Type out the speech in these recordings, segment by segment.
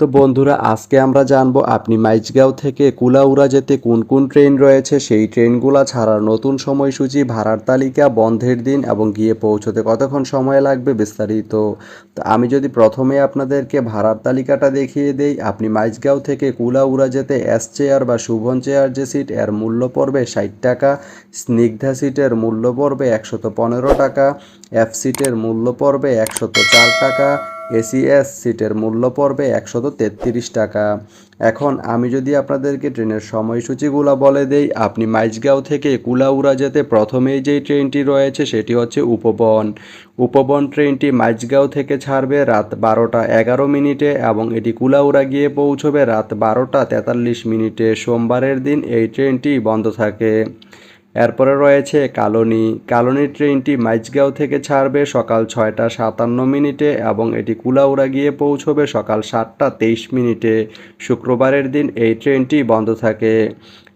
তো বন্ধুরা, আজকে আমরা জানব আপনি মাইজগাঁও থেকে কুলাউড়া যেতে কোন কোন ট্রেন রয়েছে? সেই ট্রেনগুলো ছাড়ার নতুন সময়সূচি, ভাড়ার তালিকা, বন্ধের দিন এবং গিয়ে পৌঁছতে কতক্ষণ সময় লাগবে বিস্তারিত। তো আমি যদি প্রথমে আপনাদেরকে ভাড়ার তালিকাটা দেখিয়ে দেই, আপনি মাইজগাঁও থেকে কুলাউড়া যেতে এস চেয়ার বা শুভন চেয়ার যে সিট, এর মূল্য পড়বে ষাট টাকা, স্নিগ্ধা সিটের মূল্য পড়বে একশত পনেরো টাকা, এফ সিটের মূল্য পড়বে একশত চার টাকা এসিএস সিটের মূল্য পড়বে একশত তেত্রিশ টাকা। এখন আমি যদি আপনাদেরকে ট্রেনের সময়সূচিগুলো বলে দেই, আপনি মাইজগাঁও থেকে কুলাউড়া যেতে প্রথমেই যেই ট্রেনটি রয়েছে সেটি হচ্ছে উপবন। উপবন ট্রেনটি মাইজগাঁও থেকে ছাড়বে রাত বারোটা এগারো মিনিটে এবং এটি কুলাউড়া গিয়ে পৌঁছবে রাত বারোটা তেতাল্লিশ মিনিটে। সোমবারের দিন এই ট্রেনটি বন্ধ থাকে। এরপরে রয়েছে কালনি। কালনি ট্রেনটি মাইজগাঁও থেকে ছাড়বে সকাল ছয়টা সাতান্ন মিনিটে এবং এটি কুলাউড়া গিয়ে পৌঁছবে সকাল সাতটা তেইশ মিনিটে। শুক্রবারের দিন এই ট্রেনটি বন্ধ থাকে।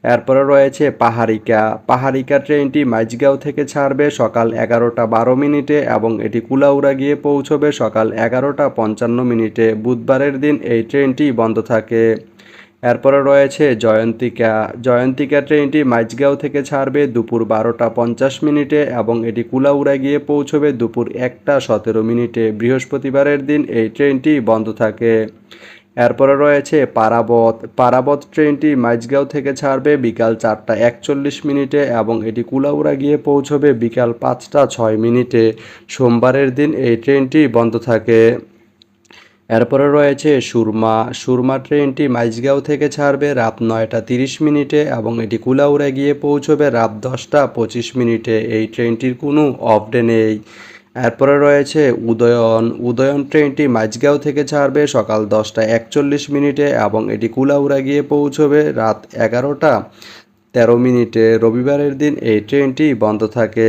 এরপরে রয়েছে পাহাড়িকা। পাহাড়িকা ট্রেনটি মাইজগাঁও থেকে ছাড়বে সকাল এগারোটা বারো মিনিটে এবং এটি কুলাউড়া গিয়ে পৌঁছবে সকাল এগারোটা পঞ্চান্ন মিনিটে। বুধবারের দিন এই ট্রেনটি বন্ধ থাকে। এরপরে রয়েছে জয়ন্তিকা। জয়ন্তিকা ট্রেনটি মাইজগাঁও থেকে ছাড়বে দুপুর বারোটা পঞ্চাশ মিনিটে এবং এটি কুলাউড়া গিয়ে পৌঁছবে দুপুর একটা সতেরো মিনিটে। বৃহস্পতিবারের দিন এই ট্রেনটি বন্ধ থাকে। এরপরে রয়েছে পারাবত। পারাবত ট্রেনটি মাইজগাঁও থেকে ছাড়বে বিকাল চারটা একচল্লিশ মিনিটে এবং এটি কুলাউড়া গিয়ে পৌঁছবে বিকাল পাঁচটা ছয় মিনিটে। সোমবারের দিন এই ট্রেনটি বন্ধ থাকে। এরপরে রয়েছে সুরমা। সুরমা ট্রেনটি মাইজগাঁও থেকে ছাড়বে রাত নয়টা তিরিশ মিনিটে এবং এটি কুলাউড়া গিয়ে পৌঁছবে রাত দশটা পঁচিশ মিনিটে। এই ট্রেনটির কোনো অফ ডে নেই। এরপরে রয়েছে উদয়ন। উদয়ন ট্রেনটি মাইজগাঁও থেকে ছাড়বে সকাল দশটা একচল্লিশ মিনিটে এবং এটি কুলাউড়া গিয়ে পৌঁছবে রাত এগারোটা তেরো মিনিটে। রবিবারের দিন এই ট্রেনটি বন্ধ থাকে।